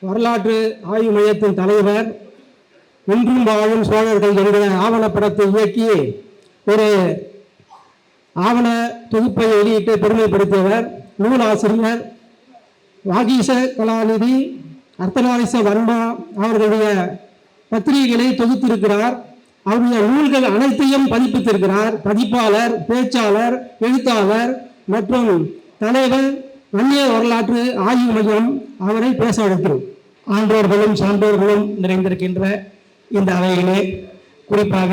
வரலாற்று ஆய்வு மையத்தின் தலைவர் இன்றும் வாழும் சோழர்கள் என்கிற ஆவணப்படத்தை இயக்கி ஒரு ஆவண தொகுப்பை வெளியிட்டு பெருமைப்படுத்தியவர் நூலாசிரியர் வாகீச கலாநிதி அர்த்தநாரிச வர்மா அவர்களுடைய பத்திரிகைகளை தொகுத்திருக்கிறார். அவருடைய நூல்கள் அனைத்தையும் பதிப்பித்திருக்கிறார். பதிப்பாளர் பேச்சாளர் எழுத்தாளர் மற்றும் தலைவர் வன்னிய வரலாற்று ஆய்வு மையம் அவரை பேச வைக்கிறோம் ஆன்றோர்களும் சான்றோர்களும் நிறைந்திருக்கின்ற இந்த அவையிலே குறிப்பாக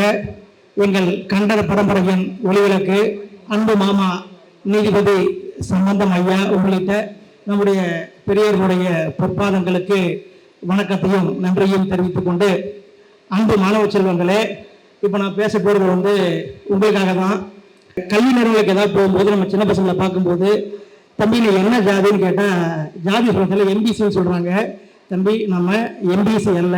எங்கள் கண்டன பரம்பரையின் ஒளிவிளக்கு அன்பு மாமா நீதிபதி சம்பந்தம் ஐயா உள்ளிட்ட நம்முடைய பெரியவர்களுடைய பொற்பாதங்களுக்கு வணக்கத்தையும் நன்றியும் தெரிவித்துக் கொண்டு அன்பு மாணவ செல்வங்களே இப்போ நான் பேச போகிறது வந்து உங்களுக்காக தான் கல்வி நிறுவனங்களுக்கு ஏதாவது போகும்போது நம்ம சின்ன பசங்களை பார்க்கும்போது தம்பி நீ என்ன ஜாதின்னு கேட்டால் ஜாதி சொல்றதுல எம்பிசின்னு சொல்கிறாங்க தம்பி நம்ம எம்பிசி அல்ல.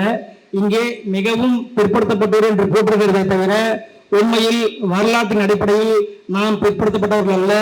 இங்கே மிகவும் பிற்படுத்தப்பட்டோர் என்று போட்டிருக்கிறதை தவிர உண்மையில் வரலாற்றின் அடிப்படையில் நாம் பிற்படுத்தப்பட்டவர்கள் அல்ல.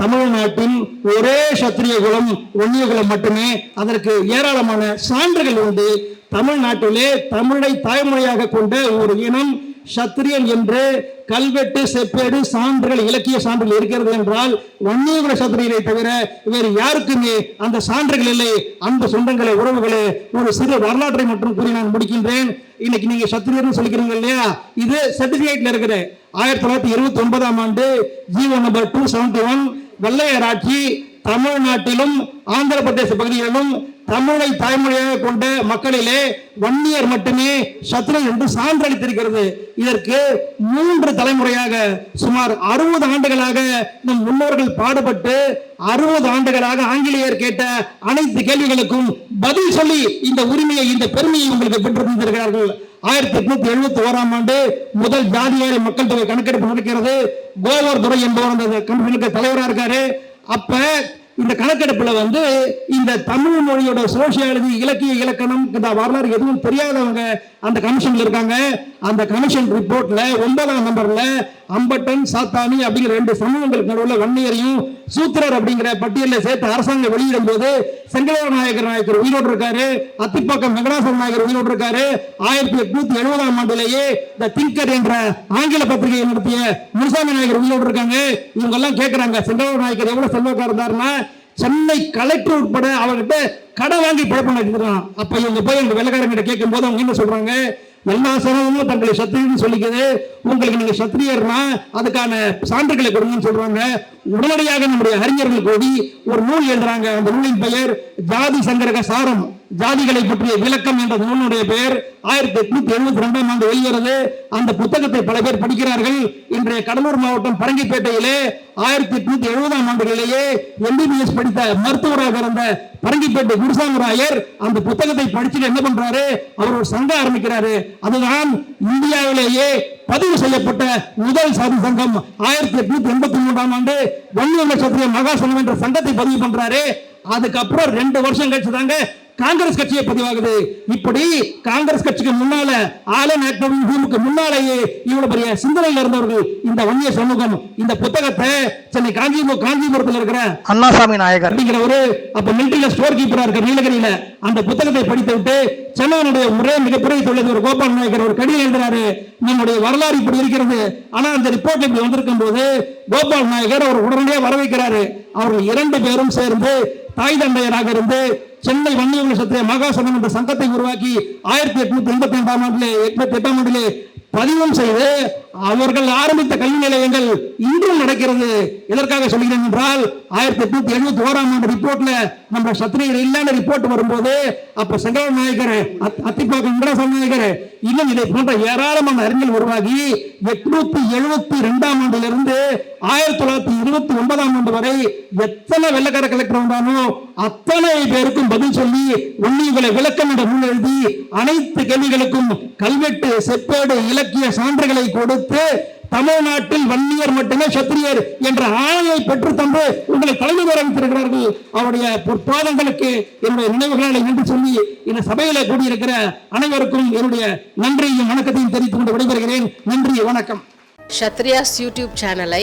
தமிழ்நாட்டின் ஒரே சத்திரிய குலம் ஒன்னிய குலம் மட்டுமே. அதற்கு ஏராளமான சான்றுகள் உண்டு. தமிழ்நாட்டிலே தமிழை தாய்மொழியாக கொண்ட ஒரு இனம் சத்திரியன் என்று கல்வெட்டு செப்பேடு சான்றுகள் இலக்கிய சான்றுகள் இருக்கிறது என்றால் வன்னியகுல சத்திரியனை தவிர வேறு யாருக்குமே அந்த சான்றுகள் இல்லை. அந்த சொந்தங்களே உறவுகளே ஒரு சிறு வரலாற்றை மட்டும் கூறி நான் முடிக்கின்றேன். இன்னைக்கு நீங்க சத்திரியர்னு சொல்லிக்கிறீங்க இல்லையா? இது சர்டிபிகேட்ல இருக்கிற ஆயிரத்தி தொள்ளாயிரத்தி இருபத்தி ஒன்பதாம் ஆண்டு G O number two seventy one வெள்ளையராட்சி தமிழ்நாட்டிலும் ஆந்திர பிரதேச பகுதிகளிலும் தமிழை தாய்மொழியாக கொண்ட மக்களிலே வன்னியர் மட்டுமே சத்ரன் என்று சான்றளித்திருக்கிறது. இதற்கு மூன்று தலைமுறையாக சுமார் அறுபது ஆண்டுகளாக நம் முன்னோர்கள் பாடுபட்டு அறுபது ஆண்டுகளாக ஆங்கிலேயர் கேட்ட அனைத்து கேள்விகளுக்கும் பதில் சொல்லி இந்த உரிமையை இந்த பெருமையை உங்களுக்கு பெற்றிருந்திருக்கிறார்கள். ஆயிரத்தி எட்நூத்தி எழுபத்தி ஓராம் ஆண்டு முதல் ஜாதியாரி மக்கள் தொகை கணக்கெடுப்பு நடக்கிறது. கோவர் துறை என்பவர் அந்த தலைவராக இருக்காரு. அப்ப இந்த கணக்கெடுப்புல வந்து இந்த தமிழ் மொழியோட சோசியாலஜி இலக்கிய இலக்கணம் இந்த வரலாறு எதுவும் தெரியாதவங்க அந்த கமிஷன்ல இருக்காங்க. அந்த கமிஷன் ரிப்போர்ட்ல ஒன்பதாம் நம்பர்ல அம்பட்டன் சாத்தானி அப்படிங்கிற ரெண்டு சமூகங்களுக்கு நடுவில் வன்னியரையும் சூத்திரர் அப்படிங்கிற பட்டியலில் சேர்த்து அரசாங்கம் வெளியிடும் போது செங்கலவ நாயக்கர் நாயக்கர் உயிரோடு இருக்காரு அத்திப்பாக்கம் வெங்கடாசன் நாயகர் உயிரோடு இருக்காரு. ஆயிரத்தி எட்நூத்தி எழுபதாம் ஆண்டிலேயே த திங்கர் என்ற ஆங்கில பத்திரிகையை நடத்திய முனுசாமி நாயகர் உயிரோடு இருக்காங்க. இவங்க எல்லாம் கேட்கிறாங்க செங்கலவ நாயக்கர் எவ்வளவு செல்வாக்கா இருந்தாருன்னா சென்னை கலெக்டர் உட்பட அவர்கிட்ட கடை வாங்கி பழப்பம் நடத்திருக்கான் அப்ப இவங்க போய் எங்க வெள்ளக்காரங்கிட்ட கேட்கும் போது அவங்க என்ன சொல்றாங்க? எல்லா சமூகமும் தங்களை சத்திரியன்னு சொல்லிக்குது. உங்களுக்கு நீங்க சத்திரியர்னா அதுக்கான சான்றுகளை கொடுங்கன்னு சொல்றாங்க. உடனடியாக நம்முடைய அறிஞர்கள் கூடி ஒரு நூல் எழுதுறாங்க. அந்த நூலின் பெயர் ஜாதி சங்கரக சாரம். ஜாதிகளை பற்றிய விளக்கம் என்ற நூலுடைய பெயர் ஆயிரத்தி எட்நூத்தி எழுபத்தி ரெண்டாம் ஆண்டு வெளிவருது. அந்த புத்தகத்தை பல பேர் படிக்கிறார்கள். இன்றைய கடலூர் மாவட்டம் பரங்கிப்பேட்டையிலே ஆயிரத்தி எட்நூத்தி எழுபதாம் ஆண்டுகளிலேயே எம்பிபிஎஸ் படித்த மருத்துவராக இருந்த பரங்கிப்பேட்டை குருசாமி ராயர் அந்த புத்தகத்தை படிச்சுட்டு என்ன பண்றாரு? அவர் ஒரு சங்கம் ஆரம்பிக்கிறாரு. அதுதான் இந்தியாவிலேயே பதிவு செய்யப்பட்ட முதல் சாதி சங்கம். ஆயிரத்தி எட்நூத்தி எண்பத்தி மூன்றாம் ஆண்டு வன்னிய நட்சத்திர மகாசங்கம் என்ற சங்கத்தை பதிவு பண்றாரு. அதுக்கப்புறம் ரெண்டு வருஷம் கழிச்சு தாங்க காங்கிரஸ் கட்சியை பதிவாகுது. இப்படி காங்கிரஸ் கட்சிக்கு முன்னால ஆலன் ஆக்டிவிக்கு முன்னாலேயே இவ்வளவு பெரிய சிந்தனையில் இருந்தவர்கள் இந்த வன்னிய சமூகம் இந்த புத்தகத்தை சென்னை காஞ்சிபுரம் காஞ்சிபுரத்தில் இருக்கிற அண்ணாசாமி நாயகர். அப்படிங்கிறவரு அப்ப மிலிட்டரியில ஸ்டோர் கீப்பரா இருக்க நீலகிரியில அந்த புத்தகத்தை படித்து விட்டு சென்னையினுடைய ஒரே மிகப்பெரிய தொழிலதிபர் கோபால் நாயக்கர் ஒரு கடிதம் எழுதுறாரு. நம்முடைய வரலாறு இப்படி இருக்கிறது. ஆனா அந்த ரிப்போர்ட் இப்படி வந்திருக்கும் போது கோபால் நாயகர் அவர் உடனடியாக வர வைக்கிறாரு அவர்கள் இரண்டு பேரும் சேர்ந்து தாய் தந்தையராக இருந்து சென்னை வன்னியகுல சத்திரிய மகாசங்கம் என்ற சங்கத்தை உருவாக்கி ஆயிரத்தி எட்நூத்தி எண்பத்தி ரெண்டாம் ஆண்டிலே எட்நூத்தி எட்டாம் ஆண்டிலே பதிவும் செய்து அவர்கள் ஆரம்பித்த கல்வி நிலையங்கள் இன்றும் நடக்கிறது. எதற்காக சொல்கிறேன் என்றால் ஆயிரத்தி எட்நூத்தி எழுபத்தி ஓராம் ஆண்டு ரிப்போர்ட்ல நம்ம சத்திரியர் இல்லாத ரிப்போர்ட் வரும்போது அப்ப செங்கல் நாயகர் அத்- அத்திப்பாக்கம் வெங்கடாசல நாயக்கர் இன்னும் இதை போன்ற ஏராளமான அறிஞர்கள் உருவாகி எட்நூத்தி எழுபத்தி ரெண்டாம் ஆண்டிலிருந்து ஆயிரத்தி தொள்ளாயிரத்தி இருபத்தி ஒன்பதாம் ஆண்டு வரை எத்தனை வெள்ளக்கார கலெக்டர் வந்தாலும் அத்தனை பேருக்கும் பதில் சொல்லி உண்மைகளை விளக்கம் என்ற நூல் எழுதி அனைத்து கேள்விகளுக்கும் கல்வெட்டு செப்பேடு இலக்கிய சான்றுகளை கொடுத்து தமிழ்நாட்டில் வன்னியர் மட்டுமே சத்திரியர் என்ற ஆணையை பெற்று தந்து உங்களை தலைமை ஆரம்பித்திருக்கிறார்கள் அவருடைய பொற்பாதங்களுக்கு என்னுடைய நினைவுகளை என்று சொல்லி இந்த சபையில கூடியிருக்கிற அனைவருக்கும் என்னுடைய நன்றியும் வணக்கத்தையும் தெரிவித்துக் கொண்டு விடைபெறுகிறேன். நன்றி வணக்கம். ஷத்ரியாஸ் யூடியூப் சேனலை